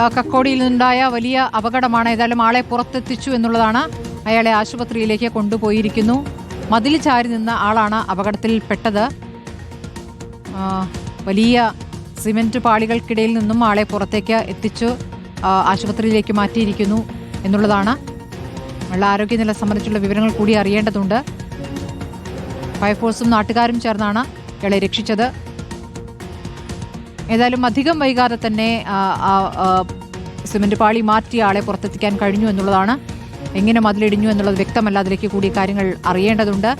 കക്കോടിയിൽ നിന്നുണ്ടായ വലിയ അപകടമാണ് ഏതായാലും ആളെ പുറത്തെത്തിച്ചു എന്നുള്ളതാണ് അയാളെ ആശുപത്രിയിലേക്ക് കൊണ്ടുപോയിരിക്കുന്നു. മതിൽ ചാരി നിന്ന ആളാണ് അപകടത്തിൽപ്പെട്ടത്. വലിയ സിമെന്റ് പാളികൾക്കിടയിൽ നിന്നും ആളെ പുറത്തേക്ക് എത്തിച്ചു ആശുപത്രിയിലേക്ക് മാറ്റിയിരിക്കുന്നു എന്നുള്ളതാണ്. ഉള്ള ആരോഗ്യനില സംബന്ധിച്ചുള്ള വിവരങ്ങൾ കൂടി അറിയേണ്ടതുണ്ട്. ഫയർഫോഴ്സും നാട്ടുകാരും ചേർന്നാണ് ഇയാളെ രക്ഷിച്ചത്. ഏതായാലും അധികം വൈകാതെ തന്നെ സിമന്റ് പാളി മാറ്റിയ ആളെ പുറത്തെത്തിക്കാൻ കഴിഞ്ഞു എന്നുള്ളതാണ്. എങ്ങനെ മതിലിടിഞ്ഞു എന്നുള്ളത് വ്യക്തമല്ല. അതിലേക്ക് കൂടി കാര്യങ്ങൾ അറിയേണ്ടതുണ്ട്.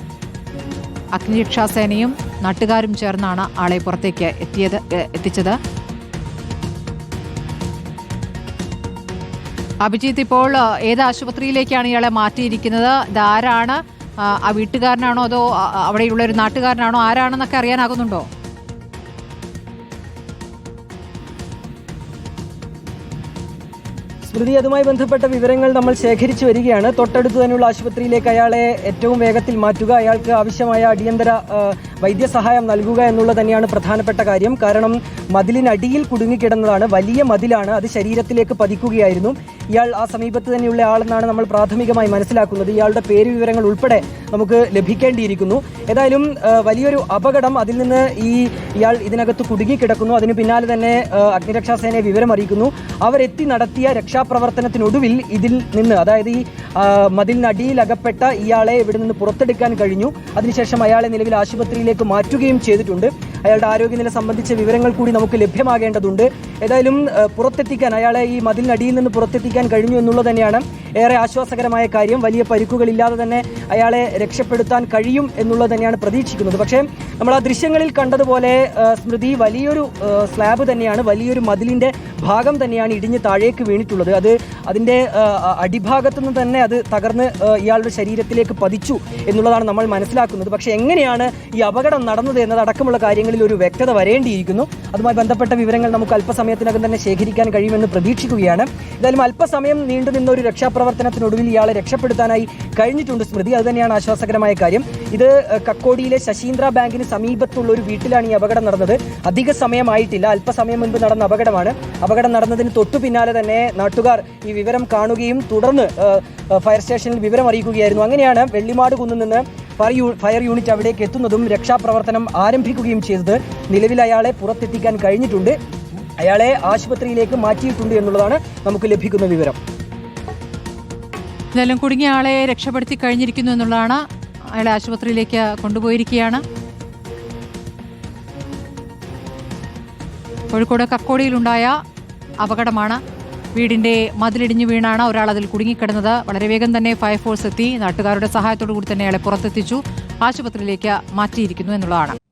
അഗ്നിരക്ഷാസേനയും നാട്ടുകാരും ചേർന്നാണ് ആളെ പുറത്തേക്ക് എത്തിയത് എത്തിച്ചത്. അഭിജിത്ത് ഇപ്പോൾ ഏത് ആശുപത്രിയിലേക്കാണ് ഇയാളെ മാറ്റിയിരിക്കുന്നത്? ഇതാരാണ്? ആ വീട്ടുകാരനാണോ അതോ അവിടെയുള്ള ഒരു നാട്ടുകാരനാണോ? ആരാണെന്നൊക്കെ അറിയാനാകുന്നുണ്ടോ? സ്മൃതി അതുമായി ബന്ധപ്പെട്ട വിവരങ്ങൾ നമ്മൾ ശേഖരിച്ചു വരികയാണ്. തൊട്ടടുത്ത് തന്നെയുള്ള ആശുപത്രിയിലേക്ക് അയാളെ ഏറ്റവും വേഗത്തിൽ മാറ്റുക അയാൾക്ക് ആവശ്യമായ അടിയന്തര വൈദ്യസഹായം നൽകുക എന്നുള്ളത് തന്നെയാണ് പ്രധാനപ്പെട്ട കാര്യം. കാരണം മതിലിനടിയിൽ കുടുങ്ങിക്കിടന്നതാണ് വലിയ മതിലാണ് അത് ശരീരത്തിലേക്ക് പതിക്കുകയായിരുന്നു. ഇയാൾ ആ സമീപത്ത് തന്നെയുള്ള ആളെന്നാണ് നമ്മൾ പ്രാഥമികമായി മനസ്സിലാക്കുന്നത്. ഇയാളുടെ പേര് വിവരങ്ങൾ ഉൾപ്പെടെ നമുക്ക് ലഭിക്കേണ്ടിയിരിക്കുന്നു. ഏതായാലും വലിയൊരു അപകടം അതിൽ നിന്ന് ഈ ഇയാൾ ഇതിനകത്ത് കുടുങ്ങിക്കിടക്കുന്നു. അതിന് പിന്നാലെ തന്നെ അഗ്നിരക്ഷാസേനയെ വിവരം അറിയിക്കുന്നു അവരെത്തി നടത്തിയ രക്ഷാപ്രവർത്തനത്തിനൊടുവിൽ ഇതിൽ നിന്ന് അതായത് ഈ മതിലിനടിയിൽ അകപ്പെട്ട ഇയാളെ ഇവിടെ നിന്ന് പുറത്തെടുക്കാൻ കഴിഞ്ഞു. അതിനുശേഷം അയാളെ നിലവിൽ ആശുപത്രിയിലേക്ക് മാറ്റുകയും ചെയ്തിട്ടുണ്ട്. അയാളുടെ ആരോഗ്യനില സംബന്ധിച്ച വിവരങ്ങൾ കൂടി നമുക്ക് ലഭ്യമാകേണ്ടതുണ്ട്. ഏതായാലും പുറത്തെത്തിക്കാൻ അയാളെ ഈ മതിലിനടിയിൽ നിന്ന് പുറത്തെത്തിക്കാൻ കഴിഞ്ഞു എന്നുള്ളത് തന്നെയാണ് ഏറെ ആശ്വാസകരമായ കാര്യം. വലിയ പരിക്കുകളില്ലാതെ തന്നെ അയാളെ രക്ഷപ്പെടുത്താൻ കഴിയും എന്നുള്ളത് തന്നെയാണ് പ്രതീക്ഷിക്കുന്നത്. പക്ഷേ നമ്മൾ ആ ദൃശ്യങ്ങളിൽ കണ്ടതുപോലെ സ്മൃതി വലിയൊരു സ്ലാബ് തന്നെയാണ് വലിയൊരു മതിലിന്റെ ഭാഗം തന്നെയാണ് ഇടിഞ്ഞ് താഴേക്ക് വീണിട്ടുള്ളത്. അത് അതിന്റെ അടിഭാഗത്തു നിന്ന് തന്നെ അത് തകർന്ന് ഇയാളുടെ ശരീരത്തിലേക്ക് പതിച്ചു എന്നുള്ളതാണ് നമ്മൾ മനസ്സിലാക്കുന്നത്. പക്ഷേ എങ്ങനെയാണ് ഈ അപകടം നടന്നത് എന്നതടക്കമുള്ള കാര്യങ്ങളിൽ ഒരു വ്യക്തത വരേണ്ടിയിരിക്കുന്നു. അതുമായി ബന്ധപ്പെട്ട വിവരങ്ങൾ നമുക്ക് അല്പസമയത്തിനകം തന്നെ ശേഖരിക്കാൻ കഴിയുമെന്ന് പ്രതീക്ഷിക്കുകയാണ്. എന്തായാലും അല്പസമയം നീണ്ടുനിന്ന ഒരു രക്ഷാപ്രവർത്തനത്തിനൊടുവിൽ ഇയാളെ രക്ഷപ്പെടുത്താനായി കഴിഞ്ഞിട്ടുണ്ട് സ്മൃതി. അതുതന്നെയാണ് ആശ്വാസകരമായ കാര്യം. ഇത് കക്കോടിയിലെ ശശീന്ദ്ര ബാങ്കിന് സമീപത്തുള്ള ഒരു വീട്ടിലാണ് ഈ അപകടം നടന്നത്. അധിക സമയമായിട്ടില്ല. അല്പസമയം മുൻപ് നടന്ന അപകടമാണ്. അപകടം നടന്നതിന് തൊട്ടു പിന്നാലെ തന്നെ നാട്ടുകാർ ഈ വിവരം കാണുകയും തുടർന്ന് ഫയർ സ്റ്റേഷനിൽ വിവരം അറിയിക്കുകയായിരുന്നു. അങ്ങനെയാണ് വെള്ളിമാട് കുന്നിൽ നിന്ന് ഫയർ യൂണിറ്റ് അവിടേക്ക് എത്തുന്നതും രക്ഷാപ്രവർത്തനം ആരംഭിക്കുകയും ചെയ്തത്. നിലവിൽ അയാളെ പുറത്തെത്തിക്കാൻ കഴിഞ്ഞിട്ടുണ്ട്. അയാളെ ആശുപത്രിയിലേക്ക് മാറ്റിയിട്ടുണ്ട് എന്നുള്ളതാണ് നമുക്ക് ലഭിക്കുന്ന വിവരം. എന്തായാലും കുടുങ്ങിയ ആളെ രക്ഷപ്പെടുത്തി കഴിഞ്ഞിരിക്കുന്നു എന്നുള്ളതാണ് അയാളെ ആശുപത്രിയിലേക്ക് കൊണ്ടുപോയിരിക്കുകയാണ്. കോഴിക്കോട് കക്കോടിയിലുണ്ടായ അപകടമാണ്. വീടിന്റെ മതിലിടിഞ്ഞു വീണാണ് ഒരാൾ അതിൽ കുടുങ്ങിക്കിടന്നത്. വളരെ വേഗം തന്നെ ഫയർഫോഴ്സ് എത്തി. നാട്ടുകാരുടെ സഹായത്തോടു കൂടി തന്നെ അയാളെ പുറത്തെത്തിച്ചു. ആശുപത്രിയിലേക്ക് മാറ്റിയിരിക്കുന്നു എന്നുള്ളതാണ്.